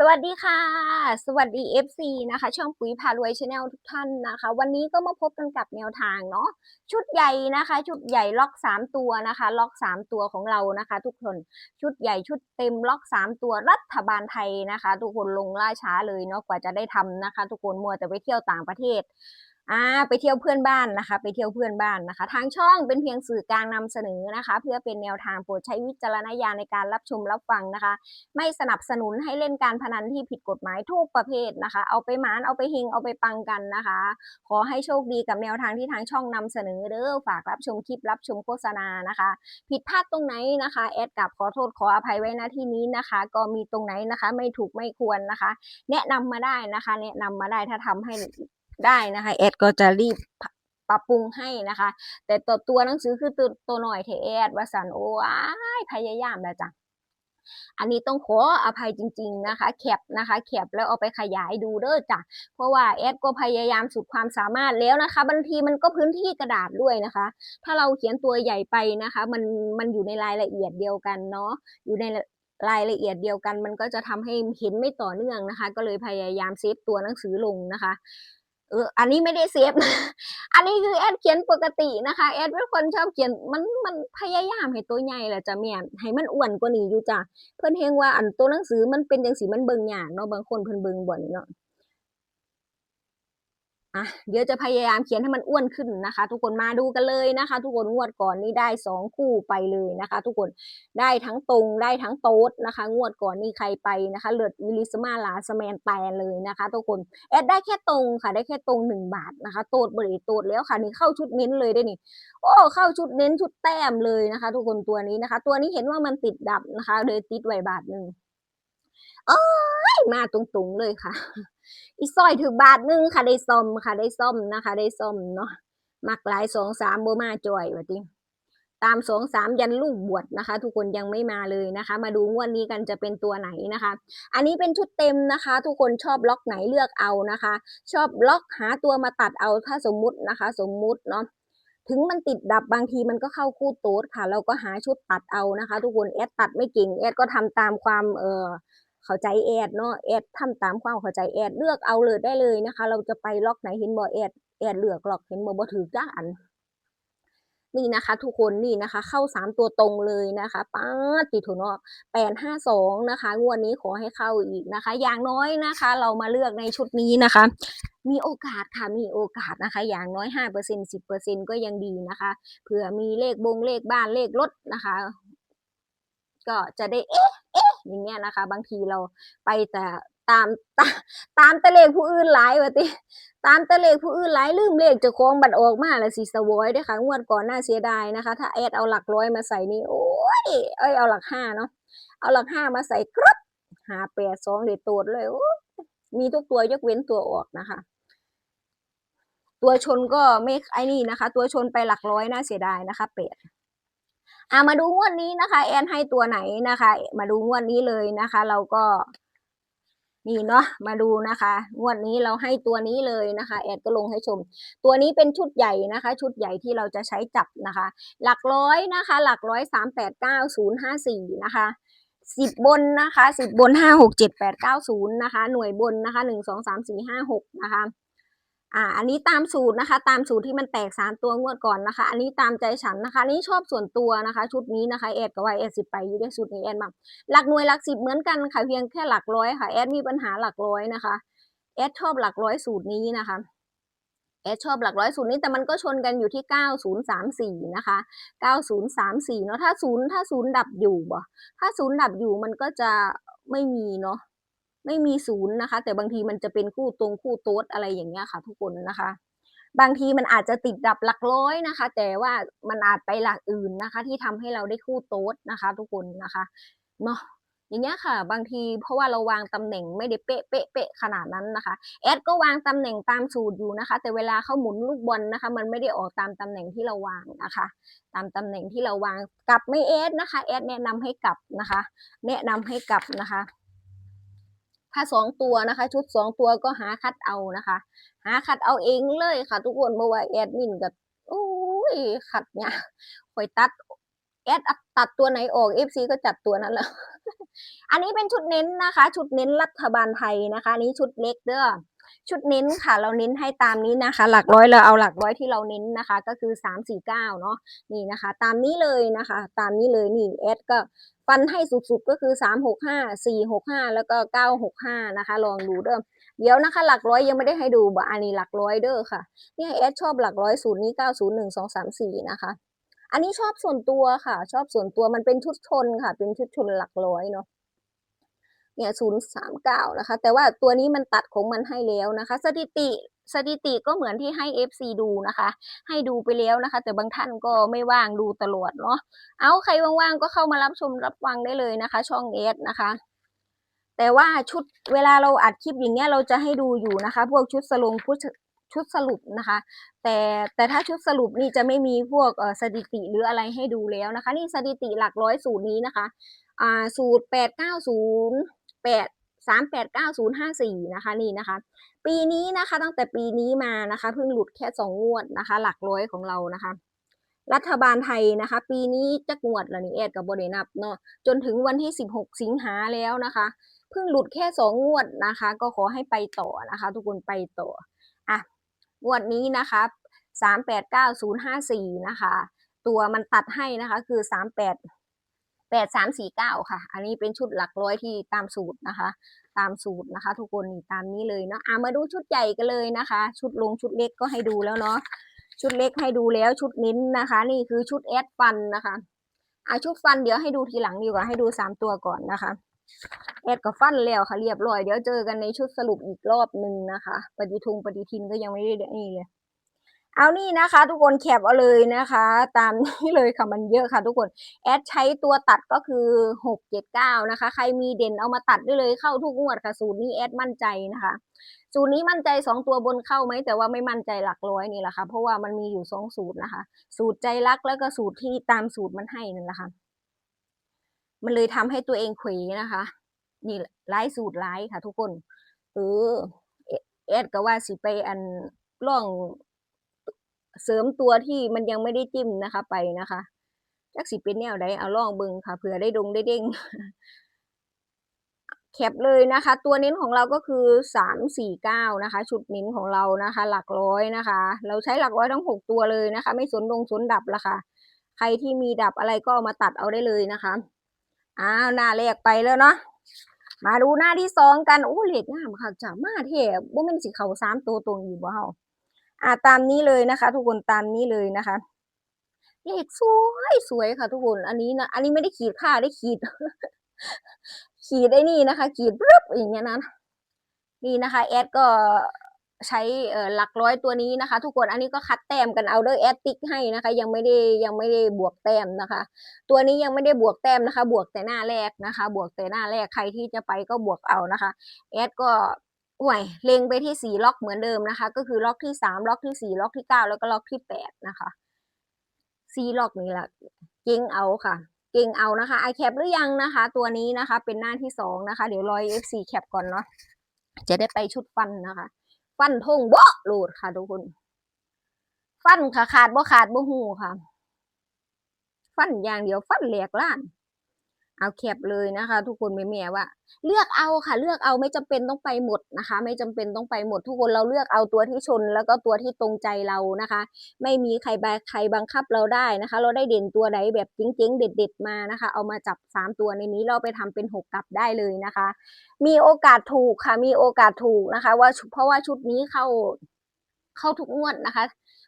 สวัสดีค่ะ สวัสดี FC นะคะ ช่องปุ๋ยพารวยชาแนลทุกท่านนะคะ วันนี้ก็มาพบกันกับแนวทางเนาะชุดใหญ่นะคะ ชุดใหญ่ล็อก 3 ตัวนะคะ ล็อก 3 ตัวของเรานะคะ ทุกคนชุดใหญ่ชุดเต็มล็อก 3 ตัวรัฐบาลไทยนะคะ ทุกคนลงล่าช้าเลยเนาะกว่าจะได้ทำนะคะ ทุกคนมัวแต่ไปเที่ยวต่างประเทศ อ่าไปเที่ยวเพื่อนบ้านนะคะ ไปเที่ยวเพื่อนบ้านนะคะ ทางช่องเป็นเพียงสื่อกลางนำเสนอนะคะ เพื่อเป็นแนวทางโปรดใช้วิจารณญาณในการรับชมรับฟังนะคะ ไม่สนับสนุนให้เล่นการพนันที่ผิดกฎหมายทุกประเภทนะคะ เอาไปหมานเอาไปเฮงเอาไปปังกันนะคะ ขอให้โชคดีกับแนวทางที่ทางช่องนำเสนอเด้อฝากรับชมคลิปรับชมโฆษณานะคะ ผิดพลาดตรงไหนนะคะแอดกับขอโทษขออภัยไว้ณที่นี้นะคะ ก็มีตรงไหนนะคะ ไม่ถูกไม่ควรนะคะ แนะนำมาได้นะคะ แนะนำมาได้ถ้าทำให้ ได้นะคะแอดก็จะรีบปรับปรุงให้นะคะ แต่ตัวตัวหนังสือคือตัวตัวหน่อยเทแอดวสันโอ้ยพยายามแล้วจ้ะอันนี้ต้องขออภัยจริง ๆนะคะแคปนะคะแคปแล้วเอาไปขยายดูเด้อจ้ะเพราะว่าแอดก็พยายามสุดความสามารถแล้วนะคะบางทีมันก็พื้นที่กระดาษด้วยนะคะ ถ้าเราเขียนตัวใหญ่ไปนะคะ มันมันอยู่ในรายละเอียดเดียวกันเนาะอยู่ในรายละเอียดเดียวกัน มันก็จะทำให้เห็นไม่ต่อเนื่องนะคะ ก็เลยพยายามเซฟตัวหนังสือลงนะคะ เออ อันนี้ไม่ได้เซฟอันนี้คือแอดเขียนปกตินะคะ แอดเป็นคนชอบเขียน มัน มันพยายามให้ตัวใหญ่แหละจ้ะแม่ให้มันอ้วนกว่านี้อยู่จ้ะ เพื่อนเฮงว่าอันตัวหนังสือมันเป็นจังสีมันเบิ่งยากเนาะ บางคนเพิ่นเบิ่งบ่นเนาะ อะเดี๋ยวจะพยายามเขียนให้มันอ้วนขึ้นนะคะ ทุกคนมาดูกันเลยนะคะ ทุกคนงวดก่อนนี่ได้สองคู่ไปเลยนะคะ ทุกคนได้ทั้งตรงได้ทั้งโต๊ดนะคะ งวดก่อนนี่ใครไปนะคะเลือดวิลิสมาลาสแมนแตนเลยนะคะ ทุกคนแอดได้แค่ตรงค่ะ ได้แค่ตรงหนึ่งบาทนะคะโต๊ดบริโต๊ดแล้วค่ะนี่เข้าชุดเน้นเลยได้นี่โอ้เข้าชุดเน้นชุดแต้มเลยนะคะ ทุกคนตัวนี้นะคะ ตัวนี้เห็นว่ามันติดดับนะคะเลยติดไว้บาทหนึ่งเอ้ยมาตรงๆเลยค่ะ อีซอยถือบาทหนึงค่ะได้ซ่อมค่ะได้ซ่อมนะคะได้ซ่อมเนาะมักหลายสองสามโบมาจ่อยว่าติตามสองสามยันลูกบวชนะคะ ทุกคนยังไม่มาเลยนะคะ มาดูงวดนี้กันจะเป็นตัวไหนนะคะ อันนี้เป็นชุดเต็มนะคะ ทุกคนชอบล็อกไหนเลือกเอานะคะ ชอบล็อกหาตัวมาตัดเอาถ้าสมมุตินะคะ สมมุติเนาะถึงมันติดดับบางทีมันก็เข้าคู่โต๊ดค่ะ เราก็หาชุดตัดเอานะคะ ทุกคนแอดตัดไม่เก่งแอดก็ทำตามความเออ เข้าใจแอดเนาะแอดทำตามความเข้าใจแอดเลือกเอาเลยได้เลยนะคะ เราจะไปล็อกไหนเห็นบ่แอดแอดเลือกล็อกเห็นบ่บ่ถือจ้าอัน นี่นะคะ ทุกคนนี่นะคะ เข้าสามตัวตรงเลยนะคะป้าดติดถุนอแปดห้าสองนะคะ งวดนี้ขอให้เข้าอีกนะคะ อย่างน้อยนะคะ เรามาเลือกในชุดนี้นะคะ มีโอกาสค่ะมีโอกาสนะคะ อย่างน้อยห้าเปอร์เซ็นสิบเปอร์เซ็นก็ยังดีนะคะเผื่อมีเลขบงเลขบ้านเลขรถนะคะ ก็จะได้เอ๊ะเอ๊ะ อย่างเงี้ยนะคะ บางทีเราไปแต่ตามตามตามตะเลขผู้อื่นหลายว่าติตามตะเลขผู้อื่นหลายลืมเลขจ้าของบัตรออกมาแล้วสิสวอยด้อค่ะงวดก่อนน่าเสียดายนะคะ ถ้าแอดเอาหลักร้อยมาใส่นี่โอ้ยเอ้ยเอาหลักห้าเนาะเอาหลักห้ามาใส่กรึบหาแปดสองเดโตดเลยมีทุกตัวยกเว้นตัวออกนะคะ ตัวชนก็ไม่ไอ้นี่นะคะ ตัวชนไปหลักร้อยน่าเสียดายนะคะเปด อะมาดูงวดนี้นะคะ แอนให้ตัวไหนนะคะ มาดูงวดนี้เลยนะคะ เราก็นี่เนาะมาดูนะคะ งวดนี้เราให้ตัวนี้เลยนะคะ แอดก็ลงให้ชม ตัวนี้เป็นชุดใหญ่นะคะ ชุดใหญ่ที่เราจะใช้จับนะคะ หลักร้อยนะคะ หลักร้อยสามแปดเก้าศูนย์ห้าสี่นะคะสิบบนนะคะสิบบนห้าหกเจ็ดแปดเก้าศูนย์นะคะ หน่วยบนนะคะหนึ่งสองสามสี่ห้าหกนะคะ อ่า อันนี้ตามสูตรนะคะ ตามสูตรที่มันแตกสามตัวงวดก่อนนะคะ อันนี้ตามใจฉันนะคะนนี้ชอบส่วนตัวนะคะ ชุดนี้นะคะแอดกับว่าแอดสิบไปอยู่ได้ชุดนี้แอดมาหลักหน่วยหลักสิบเหมือนกันค่ะเพียงแค่หลักร้อยค่ะแอดมีปัญหาหลักร้อยนะคะแอดชอบหลักร้อยสูตรนี้นะคะแอดชอบหลักร้อยสูตรนี้แต่มันก็ชนกันอยู่ที่เก้าศูนย์สามสี่นะคะเก้าศูนย์สามสี่เนาะถ้าศูนย์ถ้าศูนย์ดับอยู่บ่ถ้าศูนย์ดับอยู่มันก็จะไม่มีเนาะ ไม่มีศูนย์นะคะ แต่บางทีมันจะเป็นคู่ตรงคู่โต๊ดอะไรอย่างเงี้ยค่ะ ทุกคนนะคะ บางทีมันอาจจะติดดับหลักร้อยนะคะ แต่ว่ามันอาจไปหลักอื่นนะคะ ที่ทำให้เราได้คู่โต๊ดนะคะ ทุกคนนะคะเนาะอย่างเงี้ยค่ะ บางทีเพราะว่าเราวางตำแหน่งไม่ได้เป๊ะเป๊ะเป๊ะขนาดนั้นนะคะแอดก็วางตำแหน่งตามสูตรอยู่นะคะ แต่เวลาเขาหมุนลูกบอลนะคะ มันไม่ได้ออกตามตำแหน่งที่เราวางนะคะ ตามตำแหน่งที่เราวางกลับไม่แอดนะคะแอดแนะนำให้กลับนะคะ แนะนำให้กลับนะคะ ถ้าสองตัวนะคะ ชุดสองตัวก็หาคัดเอานะคะ หาคัดเอาเองเลยค่ะ ทุกคนเมื่อว่าแอดมินกับโอ้ยขัดเนี่ยคอยตัดแอดตัดตัวไหนออกเอฟซีก็จัดตัวนั้นแหละ อันนี้เป็นชุดเน้นนะคะ ชุดเน้นรัฐบาลไทยนะคะนนี้ชุดเล็กเด้อ ชุดเน้นค่ะ เราเน้นให้ตามนี้นะคะ หลักร้อยเราเอาหลักร้อยที่เราเน้นนะคะ ก็คือสามสี่เก้าเนาะนี่นะคะ ตามนี้เลยนะคะ ตามนี้เลยนี่แอดก็ฟันให้สุดๆก็คือสามหกห้าสี่หกห้าแล้วก็เก้าหกห้านะคะ ลองดูเด้อเดี๋ยวนะคะ หลักร้อยยังไม่ได้ให้ดูบ่อันนี้หลักร้อยเด้อค่ะเนี่ยแอดชอบหลักร้อยสูตรนี้เก้าศูนย์หนึ่งสองสามสี่นะคะอันนี้ชอบส่วนตัวค่ะ ชอบส่วนตัวมันเป็นชุดชนค่ะ เป็นชุดชนหลักร้อยเนาะ เนี่ยศูนย์สามเก้านะคะ แต่ว่าตัวนี้มันตัดของมันให้แล้วนะคะ สถิติสถิติก็เหมือนที่ให้ FC ดูนะคะ ให้ดูไปแล้วนะคะ แต่บางท่านก็ไม่ว่างดูตลอดเนาะเอาใครว่างๆก็เข้ามารับชมรับฟังได้เลยนะคะ ช่องเอสนะคะ แต่ว่าชุดเวลาเราอัดคลิปอย่างเงี้ยเราจะให้ดูอยู่นะคะ พวกชุดสลงชุดชุดสรุปนะคะ แต่แต่ถ้าชุดสรุปนี่จะไม่มีพวกเออสถิติหรืออะไรให้ดูแล้วนะคะ นี่สถิติหลักร้อยสูตรนี้นะคะ อ่าสูตรแปดเก้าศูนย์ แปดสามแปดเก้าศูนย์ห้าสี่นะคะนี่นะคะ ปีนี้นะคะตั้งแต่ปีนี้มานะคะเพิ่งหลุดแค่สองงวดนะคะ หลักร้อยของเรานะคะ รัฐบาลไทยนะคะ ปีนี้จะงวดละนี่แอดกับบรินับเนาะจนถึงวันที่สิบหกสิงหาแล้วนะคะเพิ่งหลุดแค่สองงวดนะคะ ก็ขอให้ไปต่อนะคะ ทุกคนไปต่ออะงวดนี้นะคะสามแปดเก้าศูนย์ห้าสี่นะคะ ตัวมันตัดให้นะคะคือสาม แปดสามสี่เก้าค่ะ อันนี้เป็นชุดหลักร้อยที่ตามสูตรนะคะ ตามสูตรนะคะ ทุกคนนี่ตามนี้เลยเนาะอะมาดูชุดใหญ่กันเลยนะคะ ชุดลงชุดเล็กก็ให้ดูแล้วเนาะชุดเล็กให้ดูแล้วชุดเน้นนะคะ นี่คือชุดแอดฟันนะคะอะชุดฟันเดี๋ยวให้ดูทีหลังดีกว่าให้ดูสามตัวก่อนนะคะแอดกับฟันแล้วค่ะเรียบร้อยเดี๋ยวเจอกันในชุดสรุปอีกรอบหนึ่งนะคะ ปฏิทุงปฏิทินก็ยังไม่ได้นี่เลย เอานี่นะคะ ทุกคนแคปเอาเลยนะคะ ตามนี้เลยค่ะมันเยอะค่ะทุกคนแอดใช้ตัวตัดก็คือหกเจ็ดเก้านะคะ ใครมีเด่นเอามาตัดได้เลยเข้าทุกงวดค่ะสูตรนี้แอดมั่นใจนะคะสูตรนี้มั่นใจสองตัวบนเข้าไหมแต่ว่าไม่มั่นใจหลักร้อยนี่แหละค่ะ เพราะว่ามันมีอยู่สองสูตรนะคะ สูตรใจรักแล้วก็สูตรที่ตามสูตรมันให้นั่นแหละค่ะ มันเลยทำให้ตัวเองเขวนะคะ นี่แหละไล่สูตรไล่ค่ะ ทุกคนเออเอแอดก็ว่าสิไปอันล่อง เสริมตัวที่มันยังไม่ได้จิ้มนะคะไปนะคะจักสิเป็นแนวใดเอาลองบิ่งค่ะเผื่อได้ดงได้เด้งแคปเลยนะคะ ตัวเน้นของเราก็คือสามสี่เก้านะคะ ชุดเน้นของเรานะคะ หลักร้อยนะคะ เราใช้หลักร้อยทั้งหกตัวเลยนะคะ ไม่สนดงสนดับละค่ะ ใครที่มีดับอะไรก็เอามาตัดเอาได้เลยนะคะอ้าวหน้าแรกไปแล้วเนาะมาดูหน้าที่สองกันโอ้เหล็กงามค่ะจ้ามาเทบว่ามันสิเขาสามตัวตรงอยู่บ่เฮา อ่าตามนี้เลยนะคะ ทุกคนตามนี้เลยนะคะเลขสวยสวยค่ะ ทุกคนอันนี้นะอันนี้ไม่ได้ขีดค่าได้ขีด ขีดไอ้นี่นะคะ ขีดปึ๊บอย่างเงี้ยนะนี่นะคะแอดก็ใช้เอ่อหลักร้อยตัวนี้นะคะ ทุกคนอันนี้ก็คัดแต้มกันเอาเด้อแอดติ๊กให้นะคะ ยังไม่ได้ยังไม่ได้บวกแต้มนะคะ ตัวนี้ยังไม่ได้บวกแต้มนะคะ บวกแต่หน้าแรกนะคะ บวกแต่หน้าแรกใครที่จะไปก็บวกเอานะคะแอดก็ ห่วยเล็งไปที่สี่ล็อกเหมือนเดิมนะคะ ก็คือล็อกที่สามล็อกที่สี่ล็อกที่เก้าแล้วก็ล็อกที่แปดนะคะสี่ล็อกนี้แหละเก่งเอาค่ะ เก่งเอานะคะไอแคปหรือยังนะคะ ตัวนี้นะคะ เป็นหน้าที่สองนะคะ เดี๋ยวรอย FC แคปก่อนเนาะจะได้ไปชุดฟันนะคะ ฟันทงบ่โหลดค่ะทุกคน ฟันค่ะขาดบ่ขาดบ่หูค่ะ ฟันอย่างเดียวฟันแหลกล้าน เอาแคปเลยนะคะ ทุกคนแม่ว่า เลือกเอาค่ะ เลือกเอาไม่จำเป็นต้องไปหมดนะคะ ไม่จำเป็นต้องไปหมด ทุกคนเราเลือกเอาตัวที่ชน แล้วก็ตัวที่ตรงใจเรานะคะ ไม่มีใครบใครบังคับเราได้นะคะ เราได้เด่นตัวไหนแบบเจ๋งๆเด็ด ๆ มานะคะ เอามาจับสามตัวในนี้เราไปทำเป็นหกกลับได้เลยนะคะ มีโอกาสถูกค่ะ มีโอกาสถูกนะคะ ว่าเพราะว่าชุดนี้เข้าเข้าทุกงวดนะคะ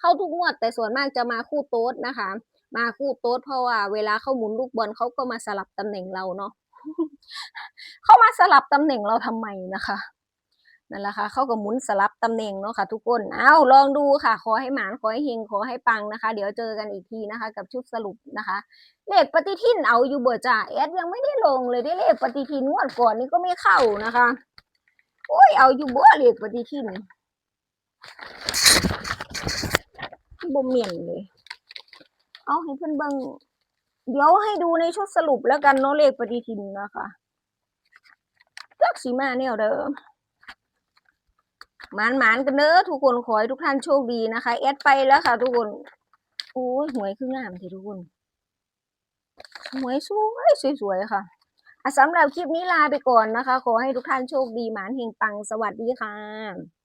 เข้าทุกงวดแต่ส่วนมากจะมาคู่โต๊ดนะคะ มาคู่โต๊ดเพราะว่าเวลาเขาหมุนลูกบอลเขาก็มาสลับตำแหน่งเราเนาะเขามาสลับตำแหน่งเราทำไมนะคะนั่นแหละค่ะเขาก็หมุนสลับตำแหน่งเนาะค่ะทุกคนเอาลองดูค่ะ ขอให้หมานขอให้เฮงขอให้ปังนะคะ เดี๋ยวเจอกันอีกทีนะคะ กับชุดสรุปนะคะเลขปฏิทินเอาอยู่เบอร์จ่าแอดยังไม่ได้ลงเลยได้เลขปฏิทินงวดก่อนนี้ก็ไม่เข้านะคะโอ้ยเอาอยู่บ่เลขปฏิทินบ่เมียนเลย เอาให้เพื่อนเบิงเดี๋ยวให้ดูในชุดสรุปแล้วกันเนาะเลขปฏิทินนะคะจักสีมาแนวเดิมหมานหมานกันเด้อทุกคนขอให้ทุกท่านโชคดีนะคะแอดไปแล้วค่ะ ทุกคนโอ้ยหวยคืองามทีทุกคนสวยสวยสวยๆค่ะสำหรับคลิปนี้ลาไปก่อนนะคะ ขอให้ทุกท่านโชคดีหมานเฮงปังสวัสดีค่ะ